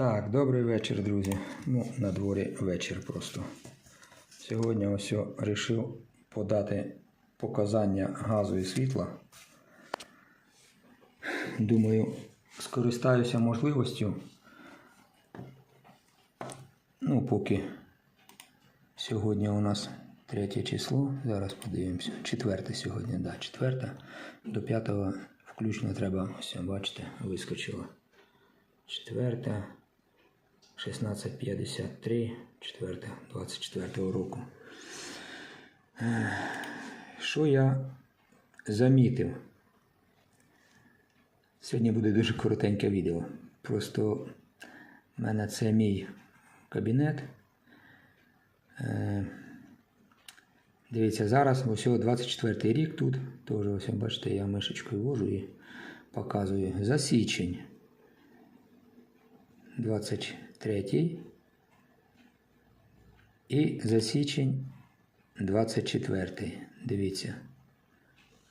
Так, добрий вечір, друзі. Ну, на дворі вечір просто. Сьогодні ось вирішив подати показання газу і світла. Думаю, скористаюся можливістю. Ну, поки сьогодні у нас третє число. Зараз подивимося. Четверте сьогодні, да, четверте. До п'ятого включно треба, ось бачите, вискочило. Четверте. 1653, 4, 24 року. Що я замітив? Сьогодні буде дуже коротеньке відео. Просто в мене це мій кабінет. Е, Дивіться, зараз ось 24 рік тут. Теж ось бачите, я мишечкою вожу і показую за січень. 23 і за січень 24. Дивіться.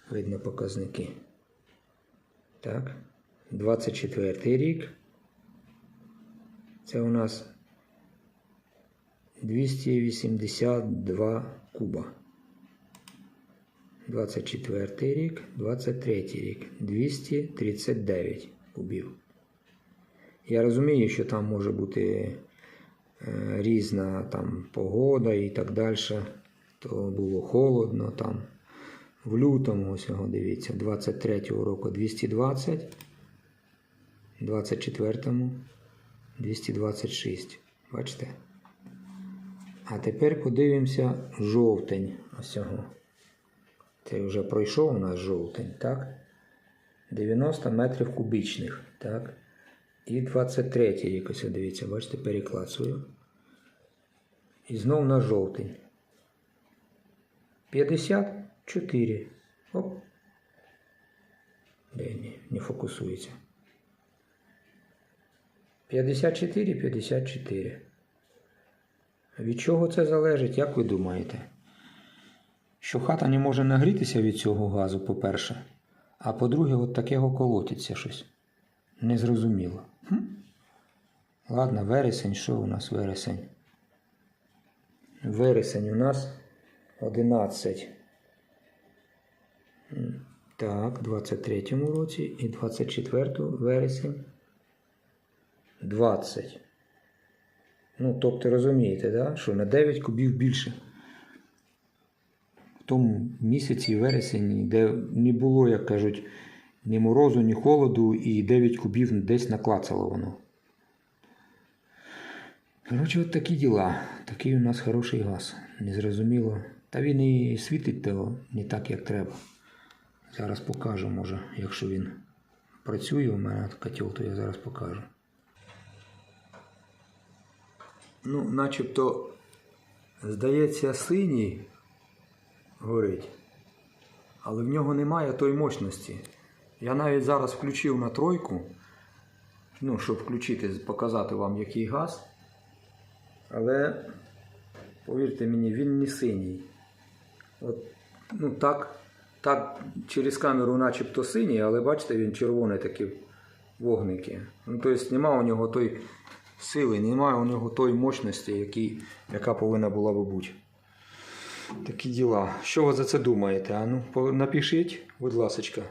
Видно показники. Так. 24 рік. Це у нас 282 куба. 24 рік, 23 рік, 239 кубів. Я розумію, що там може бути е, різна там погода і так далі. То було холодно там. В лютому, ось його дивіться, 23-го року 220, 24-му 226. Бачите? А тепер подивимося жовтень. Ось його. Це вже пройшов у нас жовтень, так? 90 метрів кубічних, так? І 23 рік, ось дивіться, бачите, переклацую. І знов на жовтень. 54. Оп. Де ні, не фокусується. 54, 54. Від чого це залежить, як ви думаєте? Що хата не може нагрітися від цього газу, по-перше. А по-друге, от такого колотиться щось. Незрозуміло. Хм? Ладно, вересень, що у нас вересень? Вересень у нас 11. Так, 23 році і 24 вересень 20. Ну, тобто розумієте, да? що на 9 кубів більше. В тому місяці вересень, де не було, як кажуть, ні морозу, ні холоду, і 9 кубів десь наклацало воно. Коротше, от такі діла. Такий у нас хороший газ. Незрозуміло. Та він і світить то не так, як треба. Зараз покажу, може, якщо він працює, у мене котел, то я зараз покажу. Ну, начебто, здається, синій горить, але в нього немає тої мощності. Я навіть зараз включив на тройку, ну, щоб включити, показати вам, який газ. Але, повірте мені, він не синій. От, ну, так, так, через камеру начебто синій, але бачите, він червоний такі вогники. Ну, тобто немає у нього той сили, немає у нього тої мощності, які, яка повинна була би бути. Такі діла. Що ви за це думаєте? А ну, напишіть, будь ласка.